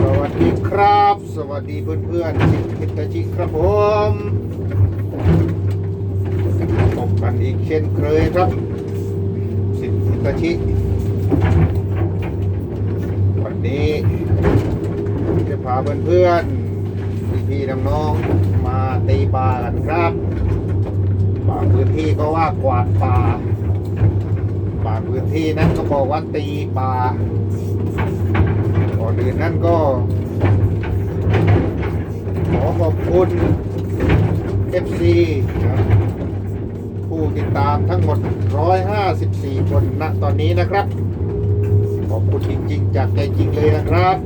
สวัสดีครับ สวัสดีเพื่อนๆสิทธิตจิครับผมพบกันอีกเช่นเคยครับสิทธิตาชิวันนี้จะพาเพื่อนๆพี่ๆน้องๆมาตีปลากันครับบางพื้นที่ก็ว่ากวาดปลา พื้นที่นั้นก็บอกว่าตีปลาก่อนอื่นนั่นก็ขอขอบคุณ FC นะผู้ติดตามทั้งหมด 154 คนณตอนนี้นะครับ ขอบคุณจริงๆ จากใจจริงเลยนะครับ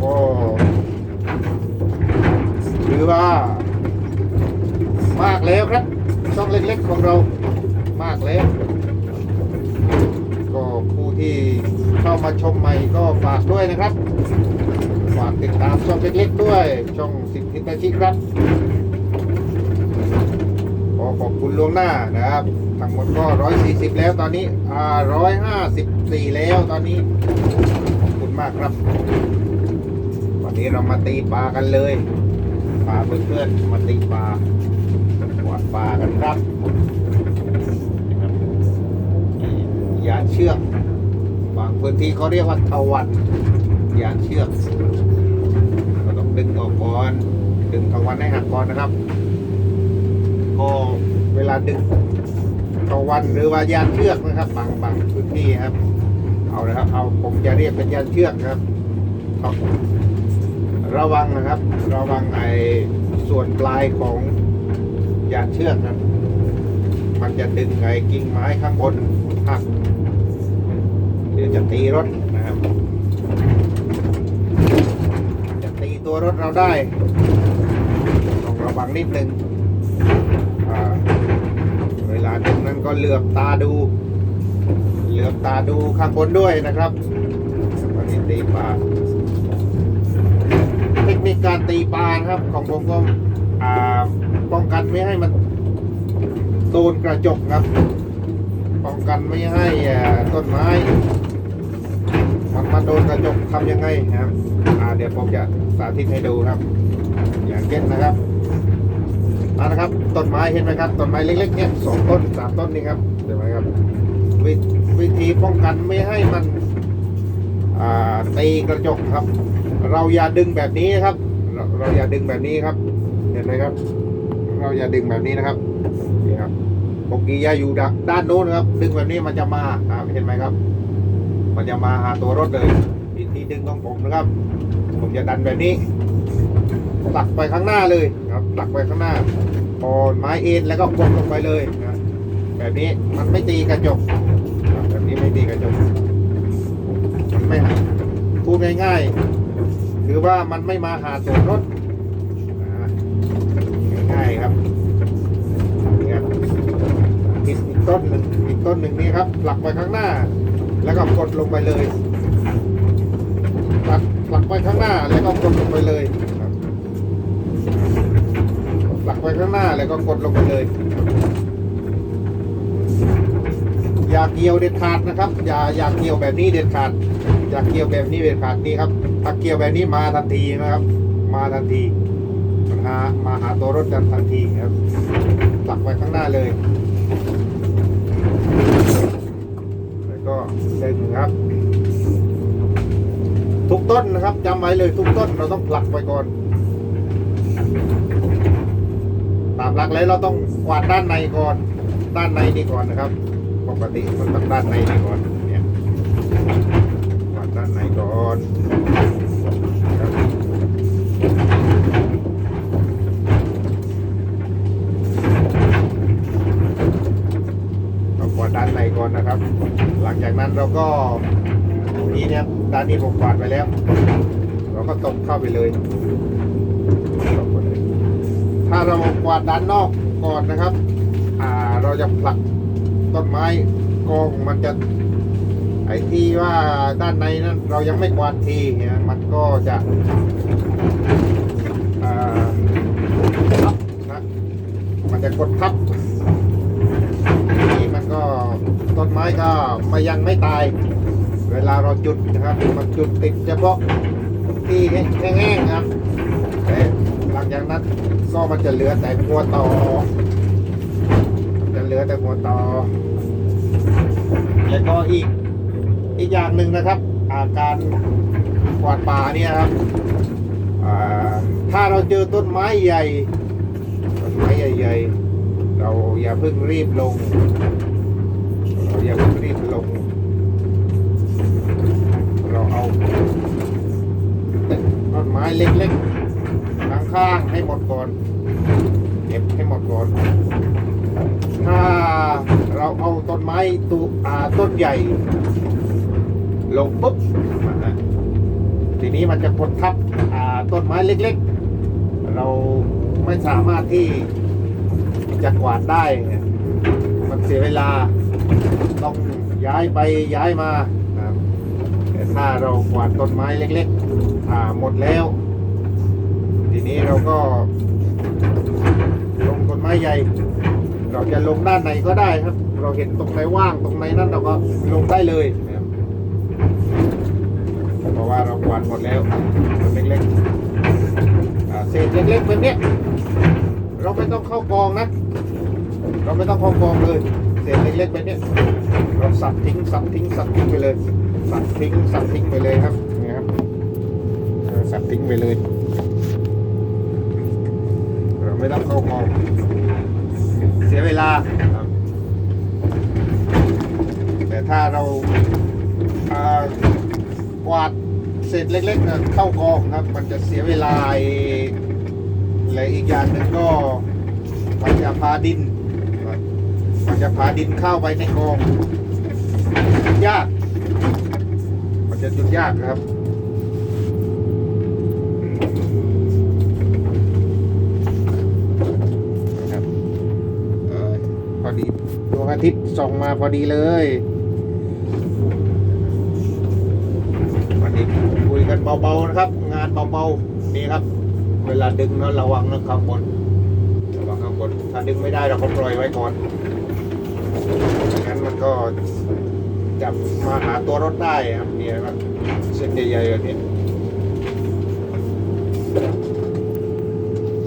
ก็ถือว่า มากแล้วครับ ช่อง เล็กๆของเรามากแล้ว ก็ผู้ที่เข้ามาชมใหม่ก็ฝากด้วยนะครับ ฝากติดตามช่องเล็กๆด้วย ช่องสิทธิตาชิครับขอขอบคุณล่วงหน้านะครับ ทั้งหมดก็ 140 แล้วตอนนี้อ่า154 แล้วตอนนี้ ขอบคุณมากครับ วันนี้เรามาตีปลากันเลยพาเพื่อนๆมาตีปลาหวานปลากันครับ ยานเชือก บางพื้นที่เขาเรียกว่าทวันยานเชือกก็ต้องดึงออกก่อนดึงทวันให้หักก่อนนะครับก็เวลาดึงทวันหรือว่ายานเชือกนะครับ บางบางพื้นที่ครับ เอานะครับ เอาผมจะเรียกเป็นยานเชือกนครับระวังนะครับ ระวังไอ้ส่วนปลายของยานเชือกครับ มันจะดึงไอ้กิ่งไม้ข้างบนหักเดี๋ยวจะตีรถนะครับ จะตีตัวรถเราได้ต้องระวังนิดนึงอ่าเวลาดึงนั้นก็เหลือบตาดู เหลือบตาดูข้างบนด้วยนะครับวันนี้ตีปลาเทคนิคการตีปลาครับของผมก็ป้องกันไม่ให้มัน โดนกระจกครับ ป้องกันไม่ให้ต้นไม้ มันมาโดนกระจกทำยังไงนะครับเดี๋ยวผมจะสาธิตให้ดูครับ อย่างเช่นนะครับอ่านะครับต้นไม้เห็นไหมครับต้นไม้เล็กๆเนี่ยสองต้นสามต้นนี่ครับเห็นไหมครับววิธีป้องกันไม่ให้มันตีกระจกครับ เราอย่าดึงแบบนี้ครับ เราอย่าดึงแบบนี้ครับ เห็นไหมครับ เราอย่าดึงแบบนี้นะครับ ปกติอย่าอยู่ด้านด้านโน้นนะครับ ดึงแบบนี้มันจะมาอ่าเห็นไหมครับ มันจะมาหาตัวรถเลยวิธีดึงของผมนะครับ ผมจะดันแบบนี้ผลักไปข้างหน้าเลยครับผลักไปข้างหน้าพอไม้เอ็นแล้วก็กดลงไปเลยนะแบบนี้มันไม่ตีกระจกแบบนี้ไม่ตีกระจกมันไม่พูดง่ายๆคือว่ามันไม่มาหาตัวรถง่ายครับนี่ครับ ต้นหนึ่งอีกต้นหนึ่งนี่ครับผลักไปข้างหน้า แล้วก็กดลงไปเลยผลักผลักไปข้างหน้าแล้วก็กดลงไปเลยครับผลักไปข้างหน้าแล้วก็กดลงไปเลย อย่าเกี่ยวเด็ดขาดนะครับ อย่าอย่าเกี่ยวแบบนี้เด็ดขาด อย่าเกี่ยวแบบนี้เด็ดขาดนี่ครับถ้าเกี่ยวแบบนี้มาทันทีนะครับ มาทันทีมันหามาหาตัวรถกันทันทีครับผลักไปข้างหน้าเลย ครับ ทุกต้นนะครับจำไว้เลยทุกต้นเราต้องผลักไปก่อนตามหลักแล้วเราต้องกวาดด้านในก่อน ด้านในนี่ก่อนนะครับ ปกติมันต้องด้านในนี่ก่อนเนี่ยกวาดด้านในก่อนเรากวาดด้านในก่อนนะครับ ลังจากนั้นเราก็ตรงนี่เนี่ยด้านนี้ผมกวาดไปแล้ว เราก็ตบเข้าไปเลย ถ้าเรากวาดด้านนอกก่อนนะครับอ่าเราจะผลักต้นไม้กองมันจะไอ้ที่ว่าด้านในนั้นเรายังไม่กวาดทีเนี่ยมันก็จะอ่านะมันจะกดทับนี่ ต้นไม้ก็ม่ยังไม่ตาย เวลาเราจุดนะครับ มันจุดติดเฉพาะที่แห้งๆครับแต่หลังจากนั้นก็มันจะเหลือแต่หัวต่อ จะเหลือแต่หัวต่อ แล้วก็อีกอีกอย่างหนึ่งนะครับอาการกวาดป่าเนี่ยครับถ้าเราเจอต้นไม้ใหญ่ ต้นไม้ใหญ่ ๆ เราอย่าเพิ่งรีบลง อย่าเพิ่งรีบลง เราเอาต้นไม้เล็กๆข้างๆให้หมดก่อนเก็บให้หมดก่อน ถ้าเราเอาต้นไม้ตูอ่าต้นใหญ่ ลงปุ๊บทีนี้มันจะกดทับอ่าต้นไม้เล็กๆ เราไม่สามารถที่จะกวาดได้ มันเสียเวลา ต้องย้ายไปย้ายมาครับแต่ถ้าเรากวาดต้นไม้เล็กๆอ่าหมดแล้ว ทีนี้เราก็ ลงต้นไม้ใหญ่ เราจะลงด้านไหนก็ได้ครับ เราเห็นตรงไหนว่างตรงไหนนั้นเราก็ลงได้เลยนะครับเพราะว่าเรากวาดหมดแล้วต้นเล็กๆเศษเล็กๆแบบนี้เราไม่ต้องเข้ากองนะ เราไม่ต้องเข้ากองเลย เศษเล็กๆแบบเนี้ยเราสับทิ้งสับทิ้งสับทิ้งไปเลยสับทิ้งสับทิ้งไปเลยครับนี่ครับสับทิ้งไปเลย เราไม่ต้องเข้ากองเสียเวลาแต่ถ้าเราอากวาดเศษเล็กๆเข้ากองครับ มันจะเสียเวลาและอีกอย่างหนึ่งก็มันจะพาดิน จะพาดินเข้าไปในกองจุดยาก มันจะจุดยากครับนะครับพอดีดวงอาทิตย์ส่องมาพอดีเลยวันนี้คุยกันเบาๆนะครับ งานเบาๆนี่ครับ เวลาดึงนะระวังนะข้างบนระวังข้างบนถ้าดึงไม่ได้เราก็ปล่อยไว้ก่อน มันก็จับมาหาตัวรถได้ครับเนี่ยครับเส้นใหญ่ๆแบบนี้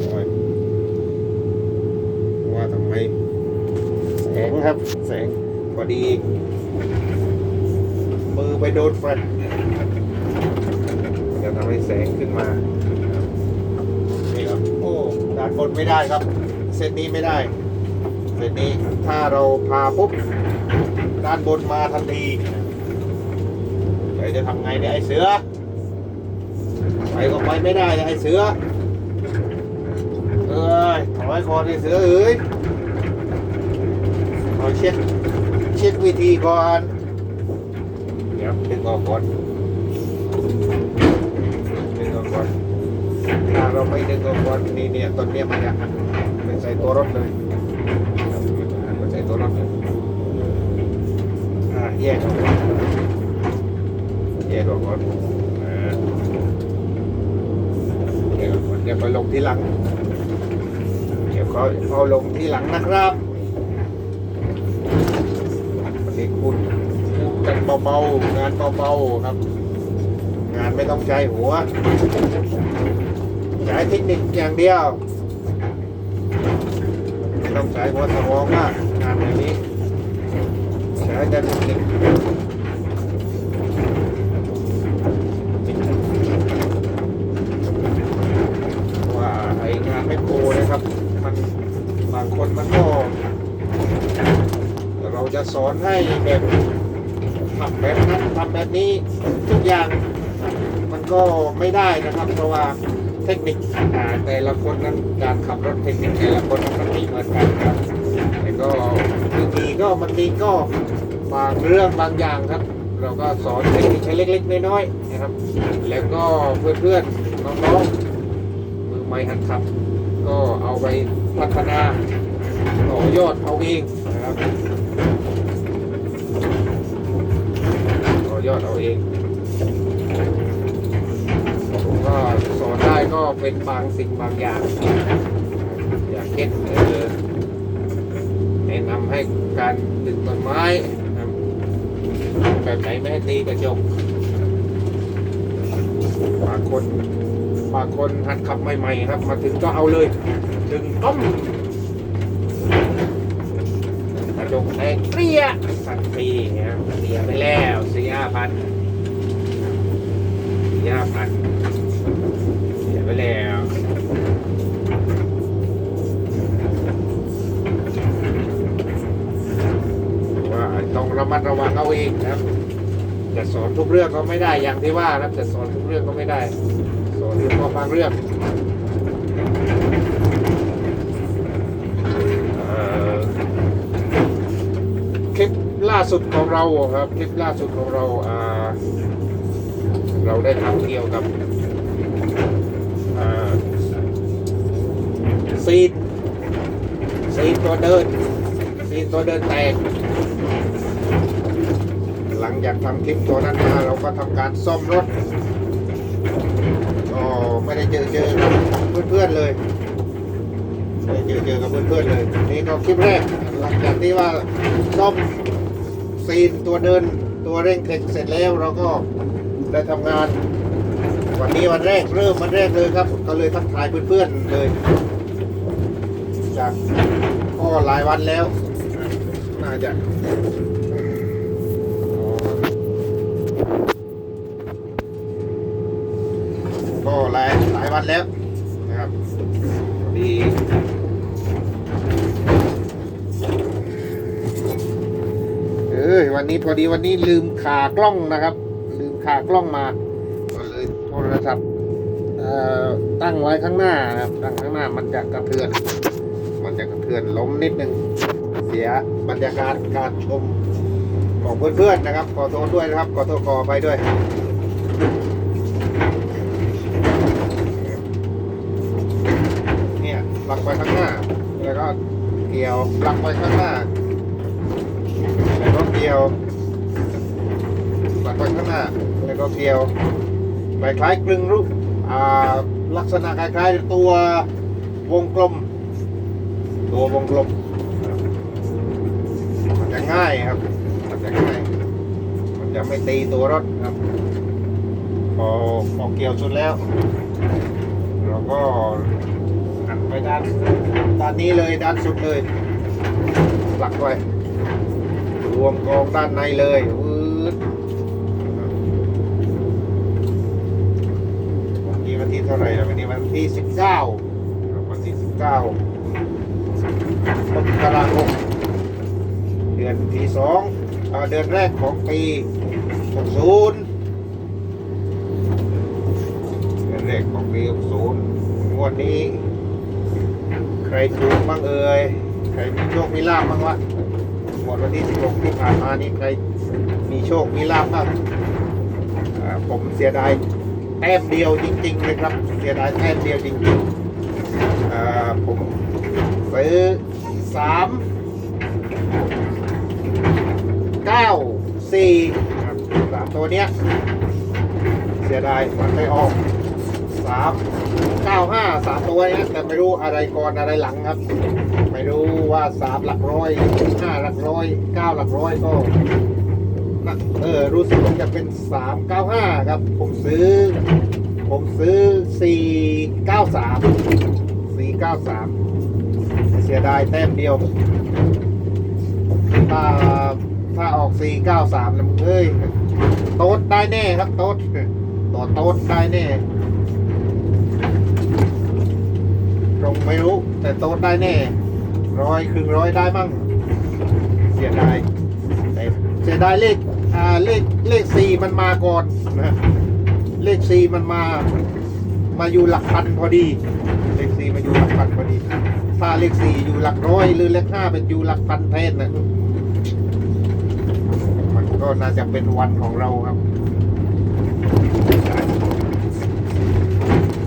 โอ้ยว่าทำไมแสงครับ แสงพอดี มือไปโดนไฟมันจะทำให้แสงขึ้นมานี่ครับโอ้ด้านบนไม่ได้ครับ เส้นนี้ไม่ได้ เส้นนี้ถ้าเราพาปุ๊บ ด้านบนมาทันทีเดี๋ยวจะทำไงเนี่ยไอ้เสือ ไปก็ไปไม่ได้นะไอ้เสือ เอ้ยถอยก่อนไอ้เสือเอ้ยขอเช็คเช็ควิธีก่อน เดี๋ยวดึงออกก่อนดึงออกก่อนถ้าเราไม่ดึงออกก่อนนี่เนี่ยต้นเนี้ยมันจะหันไปใส่ตัวรถเลยครับมันจะหันไปใส่ตัวรถเลยอ่า แยกออกก่อนแยกออกก่อนแยกก่อนเดี๋ยวไปลงที่หลัง เดี๋ยวเขาเอาลงที่หลังนะครับวันนี้คุณพูดกันเบาๆงานเบาๆครับ งานไม่ต้องใช้หัวใช้เทคนิคอย่างเดียว ไม่ต้องใช้หัวสมองมากงานแบบนี้ ว่าไองานไม่โครนะครับ มันบางคนมันก็ เราจะสอนให้แบบทำแบบนั้นทำแบบนี้ทุกอย่างมันก็ไม่ได้นะครับ เพราะว่าเทคนิคแต่ละคนนั้นการขับรถเทคนิคแต่ละคนมันไม่เหมือนกันครับแต่ก็บางทีก็มันมีก็ บางเรื่องบางอย่างครับ เราก็สอนเทคนิคให้เล็กๆน้อยๆนะครับ แล้วก็เพื่อนๆน้องๆมือใหม่หัดขับ ก็เอาไปพัฒนาต่อยอดเอาเองนะครับต่อยอดเอาเองผมก็สอนได้ก็เป็นบางสิ่งบางอย่าง อย่างเช่นแนะนำให้การดึงต้นไม้ แบบไหนไม่ให้ตีกระจกบางคนบางคนหัดขับใหม่ๆครับ มาถึงก็เอาเลยดึงต้มกระจกแตกเปรี้ยสันปีนะเสียไปแล้วเสียพันเสียพันเสียไปแล้ว ต้องระมัดระวังเอาเองนะครับ จะสอนทุกเรื่องก็ไม่ได้อย่างที่ว่านะครับจะสอนทุกเรื่องก็ไม่ได้ สอนเรื่องพอบางเรื่องคลิปล่าสุดของเราครับคลิปล่าสุดของเราอ่าเราได้ทำเกี่ยวกับซีดซีดตัวเดินซีดตัวเดินแตก งจากทำคลิปตัวนั้นมาเราก็ทำการซ่อมรถก็ไม่ได้เจอเจอกับเพื่อนๆเลยไม่ได้เจอเจอกับเพื่อนๆเลย นี่ก็คลิปแรกหลังจากที่ว่าซ่อมซีนตัวเดินตัวเร่งเคร่งเสร็จแล้วเราก็ได้ทำงาน วันนี้วันแรกเริ่มวันแรกเลยครับ ก็เลยทักทายเพื่อนๆเลย จากก็หลายวันแล้วน่าจะ ก็หลายหลาย วันแล้วนะครับพอดีเอ้ยวันนี้พอดีวันนี้ลืมขากล้องนะครับ ลืมขากล้องมาก็เลยโทรศัพท์เอ่อตั้งไว้ข้างหน้านะครับตั้งข้างหน้ามันจะกระเทือน มันจะกระเทือนล้มนิดนึงเสียบรรยากาศการชมของเพื่อนๆนะครับ ขอโทษด้วยนะครับ ขอโทษขอไปด้วยเนี่ยหลักไปข้างหน้า แล้วก็เกี่ยวหลักไปข้างหน้าแล้วก็เกี่ยวหลักไปข้างหน้าแล้วก็เกี่ยวคล้ายกลึงรูปอ่าลักษณะคล้ายๆตัววงกลม ตัววงกลมมันจะง่ายครับมันจะง่าย มันจะไม่ตีตัวรถครับพอพอเกี่ยวสุดแล้ว เราก็หันไปด้านด้านนี้เลยด้านสุดเลย ลักไว้ รวมกองด้านในเลยวืดวันนี้วันที่เท่าไหร่แล้ววันนี้วันที่สิบเก้าวันที่สิบเก้ามกราคมเดือนที่สองเดือนแรกของปีหกศูนย์เดือนแรกของปี60งวดนี้ ใครถูกบ้างเอ่ย ใครมีโชคมีลาบบ้างวะงวดวันที่16ที่ผ่านมานี่ใครมีโชคมีลาบบ้างผมเสียดายแต้มเดียวจริงๆเลยครับ เสียดายแต้มเดียวจริงๆผมซื้อสามเก้าสี่สามตัวเนี้ยเสียดายมันไปออก สามเก้าห้าสามตัวเนี้ยแต่ไม่รู้อะไรก่อนอะไรหลังครับ ไม่รู้ว่าสามหลักร้อยห้าหลักร้อยเก้าหลักร้อยก็นะเออรู้สึกว่าจะเป็นสามเก้าห้าครับ ผมซื้อ ผมซื้อสี่เก้าสามสี่เก้าสามเสียดายแต้มเดียวถ้าถ้าออกสี่เก้าสามนะมึงเอ้ย โต๊ดได้แน่ครับ โต๊ดต่อโต๊ดได้แน่ตรง ไม่รู้ แต่โต๊ดได้แน่ ร้อยครึ่งร้อยได้มั่งเสียดายแต่เสียดายเลขอ่าเลขเลขสี่มันมาก่อนนะเลขสี่มันมา มาอยู่หลักพันพอดี เลขสี่มาอยู่หลักพันพอดี ถ้าเลขสี่อยู่หลักร้อยหรือเลขห้าเป็นอยู่หลักพันแทนนะมันก็น่าจะเป็นวันของเราครับ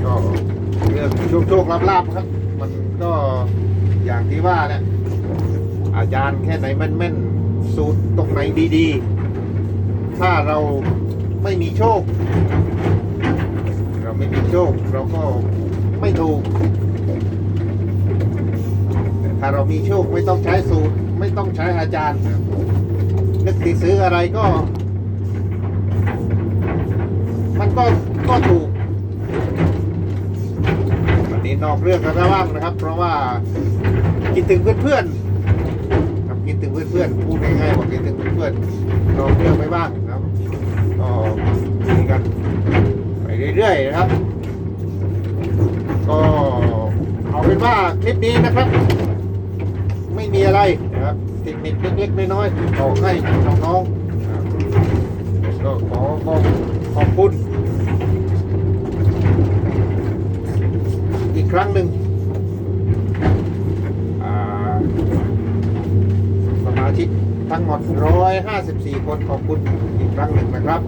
ก็เรื่องโชคโชคลาภลาภครับ ก็อย่างที่ว่าเนี่ยอาจารย์แค่ไหนแม่นแม่นๆ สูตรตรงไหนดีๆ ถ้าเราไม่มีโชค เราไม่มีโชค เราก็ไม่ถูก แต่ถ้าเรามีโชคไม่ต้องใช้สูตร ไม่ต้องใช้อาจารย์นึกที่ซื้ออะไรก็ มันก็ก็ถูก นนี้นอกเรื่องกันบ้างนะครับ เพราะว่าคิดถึงเพื่อนๆครับคิดถึงเพื่อนๆพูดง่ายๆว่าคิดถึงเพื่อนๆนอกเรื่องไปบ้างนะครับก็มีกันไปเรื่อยๆนะครับ ก็เอาเป็นว่าคลิปนี้นะครับ ไม่มีอะไรนะครับเทคนิคเล็กๆน้อยๆบอกให้น้องๆก็ขอขอขอบคุณ อีก ครั้งหนึ่งสมาชิกทั้งหมด 154 คนขอบคุณอีกครั้งหนึ่งนะครับ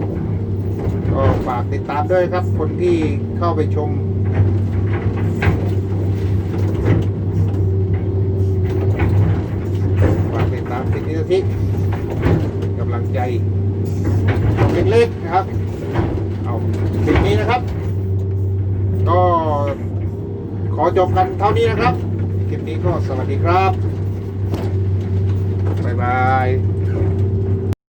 ก็ฝากติดตามด้วยครับ คนที่เข้าไปชม ฝากติดตามสิทธินาทิกำลังใจเล็กๆนะครับ เอาคลิปนี้นะครับ ก็ อจบกันเท่านี้นะครับคลิปนี้ก็สวัสดีครับ บ๊ายบาย